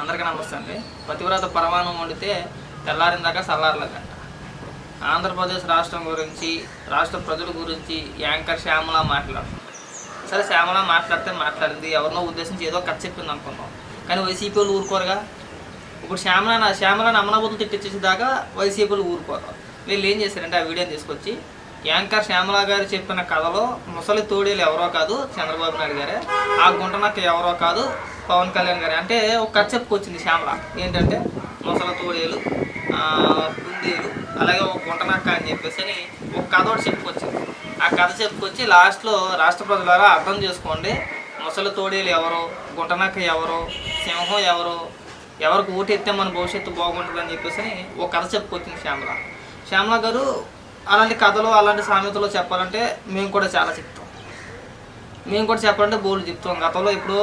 అందరికీ నమస్తే అండి. పతివ్రత పరమాణం వండితే తెల్లారిన దాకా చల్లారలేదంట ఆంధ్రప్రదేశ్ రాష్ట్రం గురించి రాష్ట్ర ప్రజల గురించి యాంకర్ శ్యామల మాట్లాడుతుంది సరే శ్యామల మాట్లాడితే మాట్లాడింది. ఎవరినో ఉద్దేశించి ఏదో కథ చెప్పింది అనుకున్నాం కానీ వైసీపీ వాళ్ళు ఊరుకోరుగా. ఇప్పుడు శ్యామల నా శ్యామలని తిట్టించేదాకా తిట్టించేసేదాకా వైసీపీలు ఊరుకోరు. వీళ్ళు ఏం చేశారంటే ఆ వీడియోని తీసుకొచ్చి యాంకర్ శ్యామల గారు చెప్పిన కథలో ముసలి తోడేలు ఎవరో కాదు చంద్రబాబు నాయుడు గారే. ఆ గుంట నాకు ఎవరో కాదు పవన్ కళ్యాణ్ గారి. అంటే ఒక కథ చెప్పుకొచ్చింది శ్యామల. ఏంటంటే మొసలి తోడేలు కుందేలు అలాగే ఒక గుంటనక్క అని చెప్పేసి అని ఒక కథ ఒకటి చెప్పుకొచ్చింది. ఆ కథ చెప్పుకొచ్చి లాస్ట్లో రాష్ట్ర ప్రజలారా అర్థం చేసుకోండి ముసలి తోడేలు ఎవరు గుంటనక్క ఎవరు సింహం ఎవరు ఎవరికి ఓటు ఎత్తే మన భవిష్యత్తు బాగుంటుందని చెప్పేసి అని ఒక కథ చెప్పుకొచ్చింది శ్యామల. శ్యామల గారు అలాంటి కథలు అలాంటి సామెతలు చెప్పాలంటే మేము కూడా చాలా చెప్తాం. మేము కూడా చెప్పాలంటే బోర్డు చెప్తాం. గతంలో ఇప్పుడు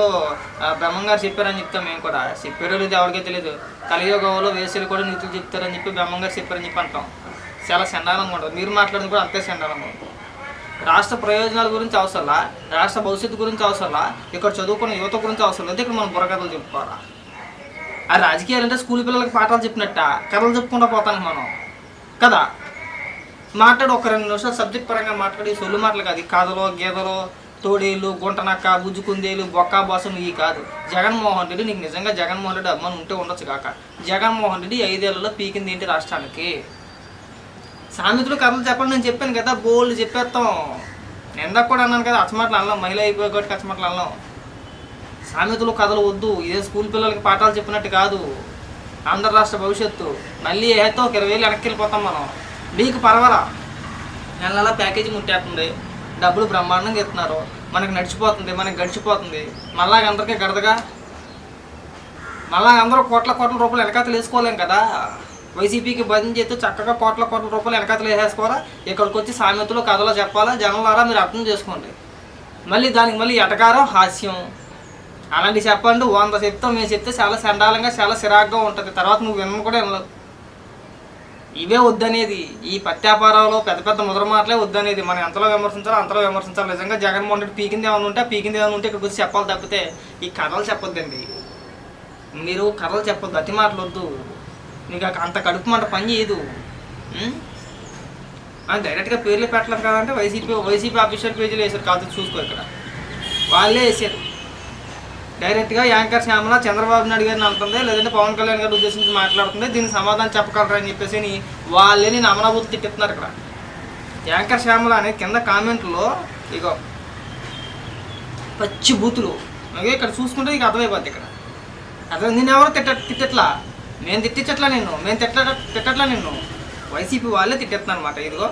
బ్రహ్మం గారు చెప్పారని చెప్తాం మేము కూడా. చెప్పారో లేదు ఎవరికీ తెలియదు. కలియుగంలో వేసులు కూడా నీతులు చెప్తారని చెప్పి బ్రహ్మం గారు చెప్పారని చెప్పి అంటాం. చాలా చండాలంగా ఉంటుంది. మీరు మాట్లాడింది కూడా అంతే చండాలంగా ఉంటుంది. రాష్ట్ర ప్రయోజనాల గురించి అవసరంలా రాష్ట్ర భవిష్యత్తు గురించి అవసరంలా ఇక్కడ చదువుకున్న యువత గురించి అవసరం లేదు ఇక్కడ మనం బుర్రకథలు చెప్పుకోవాలా? ఆ రాజకీయాలు అంటే స్కూల్ పిల్లలకి పాఠాలు చెప్పినట్ట? కథలు చెప్పుకుంటూ పోతాను మనం. కదా? మాట్లాడు ఒక రెండు నిమిషాలు. సబ్జెక్ట్ పరంగా మాట్లాడి సొల్లు మాటలు కాదు. కథలో గీతలో తోడేళ్ళు గుంటనక్క బుజ్జుకుందేలు బొక్కా బాసం ఇవి కాదు. జగన్మోహన్ రెడ్డి నీకు నిజంగా జగన్మోహన్ రెడ్డి అభిమానం ఉంటే ఉండొచ్చు కాక. జగన్మోహన్ రెడ్డి ఐదేళ్ళలో పీకింది ఏంటి రాష్ట్రానికి? సామెతలు కథలు చెప్పండి నేను చెప్పాను కదా బోల్డ్ చెప్పేస్తాం. ఎందాక కూడా అన్నాను కదా అచ్చమాటలు అన్నాం మహిళ అయిపోయి కాబట్టి అచ్చమాటలు అన్నాం సామెతలు కథలు వద్దు. ఇదే స్కూల్ పిల్లలకి పాఠాలు చెప్పినట్టు కాదు. ఆంధ్ర రాష్ట్ర భవిష్యత్తు. మళ్ళీ ఏతో ఒక ఇరవై వేలు వెనక్కి వెళ్ళిపోతాం మనం. మీకు పర్వాలా? నెల నెల ప్యాకేజీ ముట్టేస్తుంది డబ్బులు బ్రహ్మాండంగా ఇస్తున్నారు. మనకు నడిచిపోతుంది మనకి గడిచిపోతుంది. మళ్ళా అందరికీ గడదగా మళ్ళా అందరూ కోట్ల కోట్ల రూపాయలు వెనకాతలు వేసుకోలేం కదా? వైసీపీకి బంద్ చేస్తే చక్కగా కోట్ల కోట్ల రూపాయలు వెనకాతలు వేసేసుకోవాలా ఇక్కడికి వచ్చి సామెతలు కథలో చెప్పాలా? జనాలారా మీరు అర్థం చేసుకోండి. మళ్ళీ దానికి మళ్ళీ ఎటకారం? హాస్యం. అలాంటివి చెప్పండి. వంద చెప్తాం మేము చెప్తే చాలా చండాలంగా చాలా సిరాగ్గా ఉంటుంది. తర్వాత నువ్వు విన్న కూడా వినలేదు ఇవే వద్దనేది. ఈ ప్రత్యాపారాలో పెద్ద పెద్ద ముద్ర మాటలే వద్దనేది. మనం ఎంతలో విమర్శించాలో అంతలో విమర్శించాలి. నిజంగా జగన్మోహన్ రెడ్డి పీకింది ఏమైనా ఉంటే పీకింది ఏమైనా ఉంటే ఇక్కడికి వచ్చి చెప్పాలి తప్పితే ఈ కథలు చెప్పొద్దండి. మీరు కథలు చెప్పొద్దు. అతి మాటలు వద్దు. మీకు అంత కడుపు మంట పని చేయదు. అని డైరెక్ట్గా పేర్లు పెట్టలేదు కదంటే వైసీపీ వైసీపీ అఫీషియల్ పేజీలో వేసారు కాదు చూసుకో ఇక్కడ. వాళ్ళే వేసారు డైరెక్ట్గా యాంకర్ శ్యామల చంద్రబాబు నాయుడు గారిని అంటుంది లేదంటే పవన్ కళ్యాణ్ గారు ఉద్దేశించి మాట్లాడుతుంది. దీనికి సమాధానం చెప్పగలరా అని చెప్పేసి అని వాళ్ళే నేను అమరాబుద్ధి తిట్టిస్తున్నారు ఇక్కడ. యాంకర్ శ్యామల అనే కింద కామెంట్లో ఇగో పచ్చి బూతులు. అలాగే ఇక్కడ చూసుకుంటే ఇక అర్థమైపోద్ది ఇక్కడ. అర్థం నేను ఎవరు తిట్ట తిట్టట్లా? నేను తిట్టించట్లా నిన్ను? నేను తిట్ట తిట్టట్లా నిన్ను? వైసీపీ వాళ్ళే తిట్టేస్తున్నాను అనమాట ఇదిగో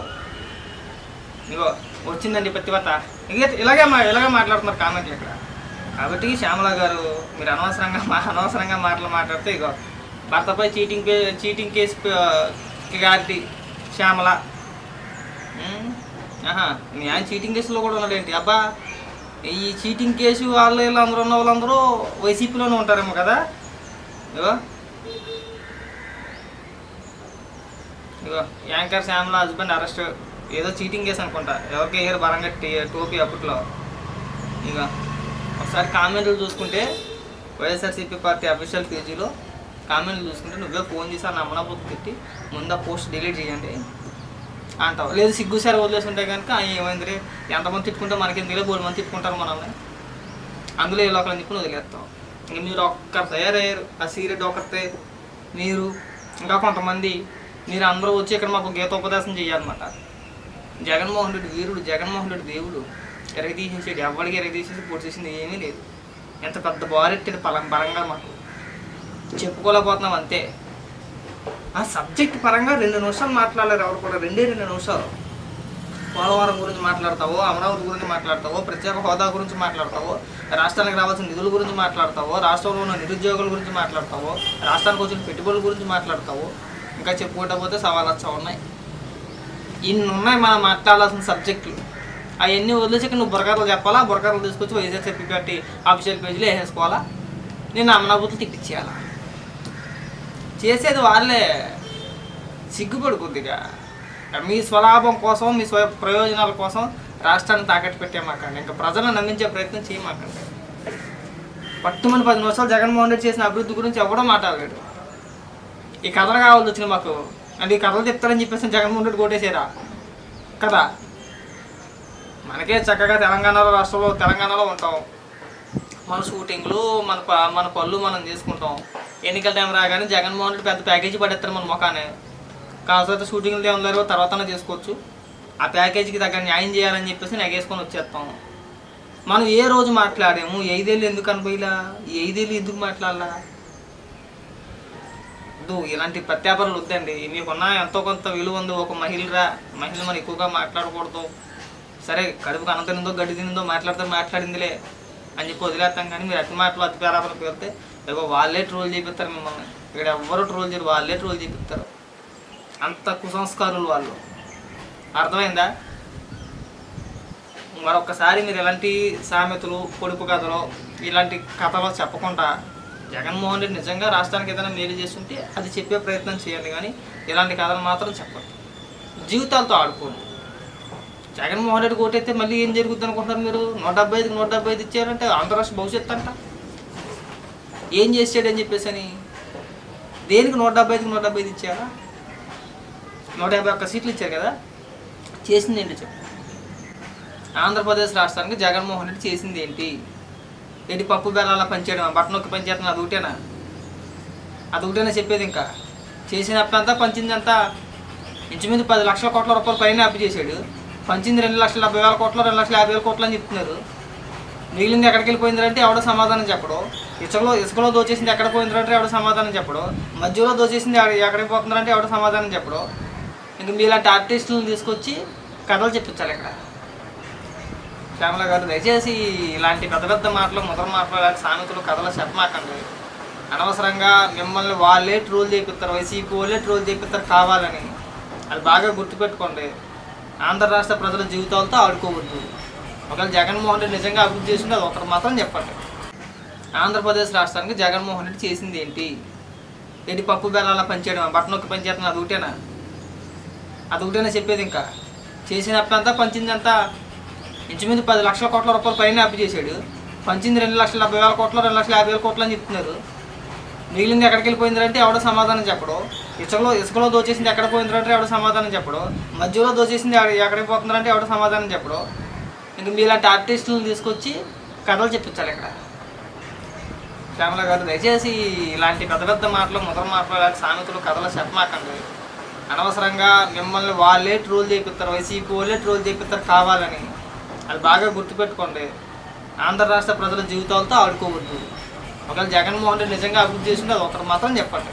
ఇగో వచ్చిందండి పత్తివత ఇక ఇలాగే మా ఇలాగే మాట్లాడుతున్నారు కామెంట్లు ఇక్కడ. కాబట్టి శ్యామల గారు మీరు అనవసరంగా మా అనవసరంగా మాటలు మాట్లాడితే ఇగో భర్తపై చీటింగ్ చీటింగ్ కేసు ప- శ్యామల. ఆహా మీ ఆయన చీటింగ్ కేసులో కూడా ఉన్నాడేంటి? అబ్బా ఈ చీటింగ్ కేసు వాళ్ళు వీళ్ళు అందరూ ఉన్న వాళ్ళందరూ వైసీపీలోనే ఉంటారేమో కదా? ఇగో. ఇగో యాంకర్ శ్యామల హస్బెండ్ అరెస్ట్ ఏదో చీటింగ్ కేసు అనుకుంటా. ఎవరికి వేయరు బరంగా టీ- టోపీ అప్పట్లో. ఇగో. ఒకసారి కామెంట్లు చూసుకుంటే వైఎస్ఆర్సీపీ పార్టీ అఫీషియల్ పేజీలో కామెంట్లు చూసుకుంటే నువ్వే ఫోన్ చేసి ఆ నమ్మనబోతు పెట్టి ముందా పోస్ట్ డిలీట్ చేయండి అంటావు. లేదు సిగ్గుసారి వదిలేసుంటే కనుక ఏమైంది రే ఎంతమంది తిట్టుకుంటే మనకి ఎందుకు మూడు మంది తిట్టుకుంటారు మనల్ని? అందులో ఇలా ఒకళ్ళని చెప్పి వదిలేస్తాం. ఇంక మీరు ఒక్కరు తయారయ్యారు. ఆ సీరియడ్ ఒకరితే మీరు ఇంకా కొంతమంది మీరు అందరూ వచ్చి ఇక్కడ మాకు గీతోపదేశం చేయాలన్నమాట. జగన్మోహన్ రెడ్డి వీరుడు జగన్మోహన్ రెడ్డి దేవుడు. ఎరగ తీసేసాడు ఎవరికి ఎరగ తీసేసి పూర్తి చేసింది ఏమీ లేదు. ఎంత పెద్ద బారెట్టాడు పలం పరంగా మాకు. చెప్పుకోలేకపోతున్నాం అంతే. ఆ సబ్జెక్ట్ పరంగా రెండు నిమిషాలు మాట్లాడలేరు ఎవరు కూడా. రెండే రెండు నిమిషాలు. పోలవరం గురించి మాట్లాడతావో అమరావతి గురించి మాట్లాడతావో ప్రత్యేక హోదా గురించి మాట్లాడతావో రాష్ట్రానికి రావాల్సిన నిధుల గురించి మాట్లాడతావో రాష్ట్రంలో ఉన్న నిరుద్యోగుల గురించి మాట్లాడతావో రాష్ట్రానికి వచ్చిన పెట్టుబడుల గురించి మాట్లాడతావో ఇంకా చెప్పుకుంటా పోతే సవాలచ్చ ఉన్నాయి. ఇన్ని ఉన్నాయి మనం మాట్లాడాల్సిన సబ్జెక్టులు. అవన్నీ వదిలేసి నువ్వు బురకథలు చెప్పాలా? బురకథలు తీసుకొచ్చి వైఎస్ఆర్సీపీ పార్టీ ఆఫీషియల్ పేజీలో వేసేసుకోవాలా? నేను అమనాభూతులు తిట్టించేయాలా? చేసేది వాళ్ళే. సిగ్గుపడు కొద్దిగా మీ స్వలాభం కోసం మీ స్వ ప్రయోజనాల కోసం రాష్ట్రాన్ని తాకట్టు పెట్టేమాకండి ఇంకా ప్రజలను నమ్మించే ప్రయత్నం చేయమాకండి పట్టుమని పది నిమిషాలు జగన్మోహన్ రెడ్డి చేసిన అభివృద్ధి గురించి ఎవడో మాట్లాడలేడు. ఈ కథలు కావాల్సి వచ్చినాయి మాకు. అంటే ఈ కథలు చెప్తారని చెప్పేసి జగన్మోహన్ రెడ్డి కొట్టేసారా కదా? మనకే చక్కగా తెలంగాణలో రాష్ట్రంలో తెలంగాణలో ఉంటాం. మన షూటింగ్లు మన ప- మన పళ్ళు మనం చేసుకుంటాం ఎన్నికల టైం రాగానే జగన్మోహన్ రెడ్డి పెద్ద ప్యాకేజీ పడేస్తారు మన ముఖానే కాకపోతే షూటింగ్లు ఏం లేరు తర్వాత చేసుకోవచ్చు. ఆ ప్యాకేజీకి తగ్గ న్యాయం చేయాలని చెప్పేసి నెగేసుకొని వచ్చేస్తాం. మనం ఏ రోజు మాట్లాడాము? ఐదేళ్ళు ఎందుకు అనుభవిలా ఐదేళ్ళు ఎందుకు మాట్లాడాలా? వద్దు ఇలాంటి ప్రత్యాపనలు వద్దండి. మీకున్న ఎంతో కొంత విలువ ఉంది ఒక మహిళరా మహిళ మనం ఎక్కువగా మాట్లాడకూడదు. సరే కడుపుకు అన్నం తినిందో గడ్డి తినిందో మాట్లాడితే మాట్లాడిందిలే అని చెప్పి వదిలేస్తాం కానీ మీరు అతి మాటలు అతి పేరాపలకు వెళ్తే ఇగో వాళ్ళే ట్రోల్ చేపిస్తారు మిమ్మల్ని. ఇక్కడ ఎవ్వరు ట్రోల్ చేయరు వాళ్ళే ట్రోల్ చేపిస్తారు. అంత కుసంస్కారులు వాళ్ళు. అర్థమైందా? మరొకసారి మీరు ఎలాంటి సామెతలు పొడుపు కథలు ఇలాంటి కథలు చెప్పకుండా జగన్మోహన్ రెడ్డి నిజంగా రాష్ట్రానికి ఏదైనా మేలు చేస్తుంటే అది చెప్పే ప్రయత్నం చేయండి కానీ ఇలాంటి కథలు మాత్రం చెప్పండి జీవితాలతో ఆడుకోండి. జగన్మోహన్ రెడ్డి ఓటైతే మళ్ళీ ఏం జరుగుద్ది అనుకుంటున్నారు మీరు? నూట డెబ్బై ఐదుకి నూట డెబ్బై ఐదు ఇచ్చారంటే ఆంధ్రరాష్ట్ర భవిష్యత్తు అంట. ఏం చేసాడు అని చెప్పేసి అని? దేనికి నూట డెబ్బై ఐదుకి నూట డెబ్బై ఐదు ఇచ్చారా? నూట యాభై ఒక్క సీట్లు ఇచ్చారు కదా? చేసింది ఏంటి చెప్పు? ఆంధ్రప్రదేశ్ రాష్ట్రానికి జగన్మోహన్ రెడ్డి చేసింది ఏంటి? ఏంటి పప్పు బెల్లాల పనిచేయడం బట్టన్ నొక్కి పనిచేస్తున్నా అది ఒకటేనా? అది ఒకటేనా చెప్పేది ఇంకా? చేసినప్పుడంతా పంచిందంతా. ఇంచుమించు పది లక్షల కోట్ల రూపాయలు పైన అప్పు చేశాడు. పంచింది రెండు లక్షల డెబ్బై వేల కోట్లు రెండు లక్షల యాభై వేల కోట్లు అని చెప్తున్నారు. మిగిలింది ఎక్కడికి వెళ్ళిపోయిందంటే ఎవడ సమాధానం చెప్పడు. ఇసుకలో ఇసుకలో దోచేసింది ఎక్కడ పోయిందంటే ఎవడ సమాధానం చెప్పడు. మధ్యలో దోచేసింది ఎక్కడికి పోతుందంటే ఎవడ సమాధానం చెప్పడు. ఇంక మీలాంటి ఆర్టిస్టులను తీసుకొచ్చి కథలు చెప్పించాలి ఇక్కడ. శ్యామల గారు దయచేసి ఇలాంటి పెద్ద పెద్ద మాటలు ముద్ర మాటలు ఇలాంటి సామెతలు కథలు చెప్పమాకండి. అనవసరంగా మిమ్మల్ని వాళ్ళే ట్రోల్ చేపిస్తారు వైసీపీ వాళ్ళే ట్రోల్ చేపిస్తారు కావాలని. అది బాగా గుర్తుపెట్టుకోండి. ఆంధ్ర రాష్ట్ర ప్రజల జీవితాలతో ఆడుకోవద్దు. ఒకవేళ జగన్మోహన్ రెడ్డి నిజంగా అభివృద్ధి చేసింది అది ఒకటి మాత్రం చెప్పండి. ఆంధ్రప్రదేశ్ రాష్ట్రానికి జగన్మోహన్ రెడ్డి చేసింది ఏంటి? ఏంటి పప్పు బెల్లాల పనిచేయడం? బట్టన్ నొక్కి పనిచేస్తున్నా అది ఒకటేనా? అది ఒకటేనా చెప్పేది ఇంకా? చేసినప్పుడంతా పంచిందంతా ఇంచుమించు పది లక్షల కోట్ల రూపాయలు పైన అప్పు చేశాడు. పంచింది రెండు లక్షల డెబ్బై వేల కోట్లు రెండు లక్షల యాభై వేల కోట్లు అని చెప్తున్నారు. మిగిలింది ఎక్కడికి వెళ్ళిపోయిందంటే ఎవడో సమాధానం చెప్పడు. ఇసుకలో ఇసుకలో దోచేసింది ఎక్కడ పోయిందంటే ఎవడో సమాధానం చెప్పడు. మధ్యలో దోచేసింది ఎక్కడికి పోతుందంటే ఎవడో సమాధానం చెప్పడు. ఇంక మీలాంటి ఆర్టిస్టులను తీసుకొచ్చి కథలు చెప్పించాలి ఇక్కడ. శ్యామల గారు దయచేసి ఇలాంటి పెద్ద పెద్ద మాటలు ముద్ర మాటలు ఇలాంటి సామెతలు కథలు చెప్పమాకండి. అనవసరంగా మిమ్మల్ని వాళ్ళే ట్రోల్ చేపిస్తారు వైసీపీ వాళ్ళే ట్రోల్ చేపిస్తారు కావాలని. అది బాగా గుర్తుపెట్టుకోండి. ఆంధ్ర రాష్ట్ర ప్రజల జీవితాలతో ఆడుకోవద్దు. ఒకవేళ జగన్మోహన్ రెడ్డి నిజంగా అభివృద్ధి చేసింది అది ఒకటి మాత్రం చెప్పండి.